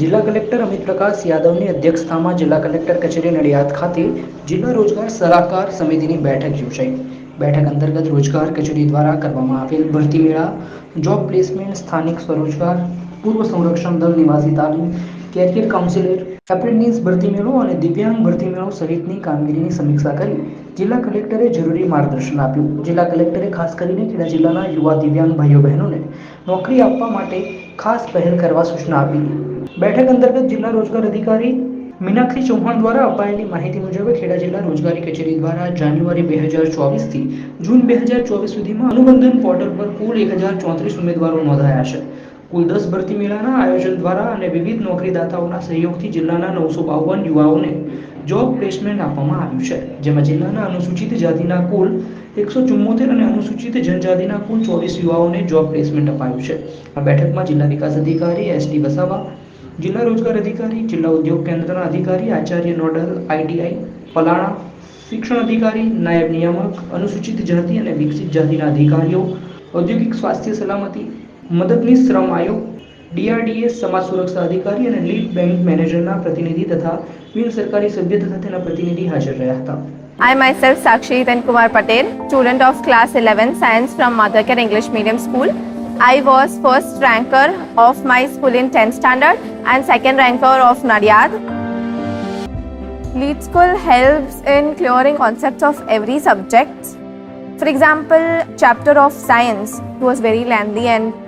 જિલ્લા કલેક્ટર અમિત પ્રકાશ યાદવની અધ્યક્ષતામાં જિલ્લા કલેક્ટર કચેરી નડિયાદ ખાતે જિલ્લા રોજગાર સલાહકાર સમિતિની બેઠક યોજાઈ. બેઠક અંતર્ગત રોજગાર કચેરી દ્વારા કરવામાં આવેલ ભરતી મેળા, જોબ પ્લેસમેન્ટ, સ્થાનિક સ્વરોજગાર, પૂર્વ સંરક્ષણ દળ, નિવાસી તાલીમ, કેરિયર કાઉન્સિલર, એપ્રેન્ટિસ ભરતી મેળો અને દિવ્યાંગ ભરતી મેળો સહિતની કામગીરીની સમીક્ષા કરી જિલ્લા કલેક્ટરે જરૂરી માર્ગદર્શન આપ્યું. જિલ્લા કલેક્ટરે ખાસ કરીને ખેડા જિલ્લાના યુવા, દિવ્યાંગ ભાઈઓ, બહેનોને નોકરી આપવા માટે ખાસ પહેલ કરવા સૂચના આપી. બેઠક અંતર્ગત જિલ્લા રોજગાર અધિકારી મીનાક્ષી ચૌહાણ દ્વારા અપાયેલી માહિતી મુજબ ખેડા જિલ્લા રોજગારી કચેરી દ્વારા જાન્યુઆરી બે હજાર ચોવીસથી જૂન બે હજાર ચોવીસ સુધીમાં અનુબંધન પોર્ટલ પર કુલ એક હજાર ચોત્રીસ ઉમેદવારો નોંધાયા છે. કુલ દસ ભરતી મેળાના આયોજન દ્વારા અને વિવિધ નોકરીદાતાઓના સહયોગથી જિલ્લાના નવસો બાવન યુવાઓને જોબ પ્લેસમેન્ટ આપવામાં આવ્યું છે, જેમાં જિલ્લાના અનુસૂચિત જાતિના કુલ એકસો ચુમ્મોતેર અને અનુસૂચિત જનજાતિના કુલ ચોવીસ યુવાઓને જોબ પ્લેસમેન્ટ અપાયું છે. આ બેઠકમાં જિલ્લા વિકાસ અધિકારી એસ ટી વસાવા, જિલ્લા રોજગાર અધિકારી, જિલ્લા ઉદ્યોગ કેન્દ્રના અધિકારી આચાર્ય નોડલ આઈટીઆઈ પલાણા શિક્ષણ અધિકારી, નાયબ નિયામક, અનુસૂચિત જાતિ અને વિકસિત જાતિના અધિકારીઓ, ઔદ્યોગિક સ્વાસ્થ્ય સલામતી મદદનીશ શ્રમ આયોગ ડીઆરડીએ સમાજ સુરક્ષા અધિકારી અને લીડ બેંક મેનેજરના પ્રતિનિધિ તથા બિન સરકારી સભ્ય તથા તેના પ્રતિનિધિ હાજર રહ્યા હતા I myself Sakshi Kumar Patel, student of class 11 science from Mothercare English Medium School. I was first ranker of my school in 10th standard and second ranker of Nadiad. Lead School helps in clearing concepts of every subject. For example, chapter of science was very lengthy and